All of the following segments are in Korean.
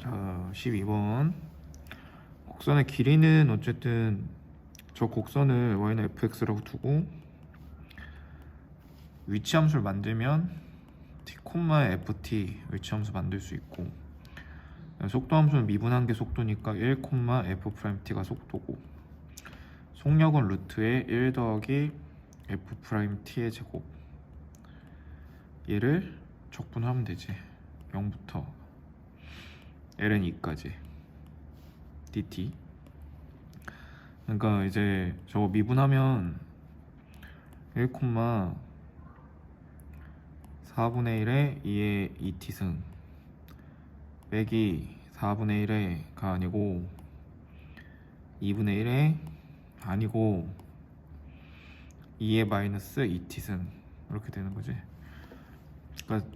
자, 12번. 곡선의 길이는 어쨌든 저 곡선을 y는 fx라고 두고 위치 함수를 만들면 t, ft 위치 함수 만들 수 있고 속도 함수는 미분한 게 속도니까 1, f't가 속도고 속력은 루트의 1 더하기 f't의 제곱. 얘를 적분하면 되지. 0부터 ln 2까지. dt 그러니까 이제 저거 미분하면 1, 4분의 1에 2의 2t승. 빼기 4분의 1에가 아니고 2분의 1에 아니고 2의 마이너스 2t승. 이렇게 되는 거지. 그러니까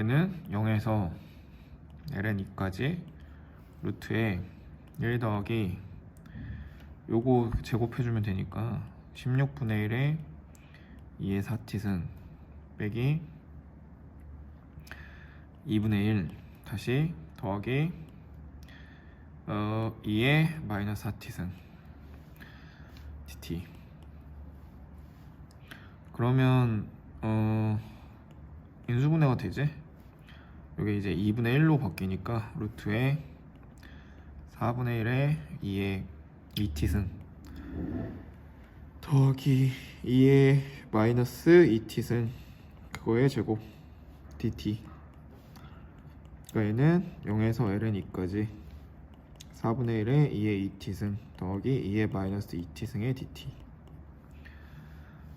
얘는 0에서 ln 2까지 루트에 1 더하기 요거 제곱해주면 되니까 16분의 1에 2의 4t승 빼기 2분의 1 다시 더하기 어, 2의 마이너스 4t승 dt 그러면 어, 인수분해가 되지? 이게 이제 2분의 1로 바뀌니까 루트에 4분의 1에 2의 2t승. 더하기 2의 마이너스 2t승. 그거의 제곱 dt. 그러니까 얘는 0에서 ln 2까지. 4분의 1에 2의 2t승 더하기 2의 마이너스 2t승의 dt.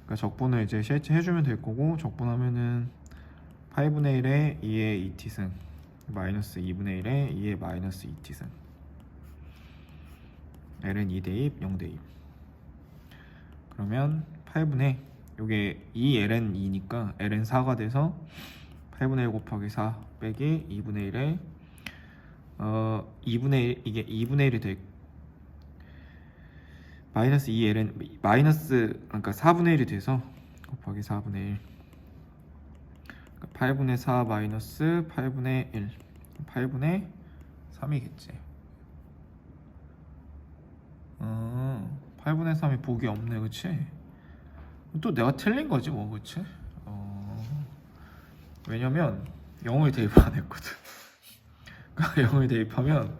그러니까 적분을 이제 실제 해주면 될 거고 적분하면은 8분의 1에 2의 2t승 마이너스 2분의 1에 2의 마이너스 2t승 ln 2대입 0대입. 그러면 8분의 요게 2ln 2니까 ln 4가 돼서 8분의 1 곱하기 4 빼기 2분의 1에 어 2분의 1 이게 2분의 1이 될 마이너스 2ln 마이너스 그러니까 4분의 1이 돼서 곱하기 4분의 1 그러니까 8분의 4 마이너스 8분의 1 8분의 3이겠지. 어 8분의 3이 보기 없네 그치? 또 내가 틀린 거지 뭐 그치? 어 왜냐면 0을 대입 안 했거든. 0을 대입하면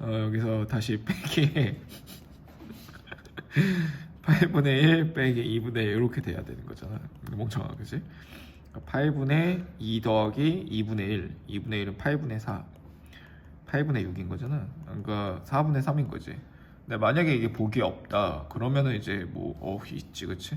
어, 여기서 다시 빼기 8분의 1 빼기 2분의 1 이렇게 돼야 되는 거잖아. 멍청아 그 지? 8분의 2 더하기 2분의 1 2분의 1은 8분의 4 8분의 6인 거잖아 그러니까 4분의 3인 거지 근데 만약에 이게 복이 없다 그러면은 이제 뭐 어 있지 그치?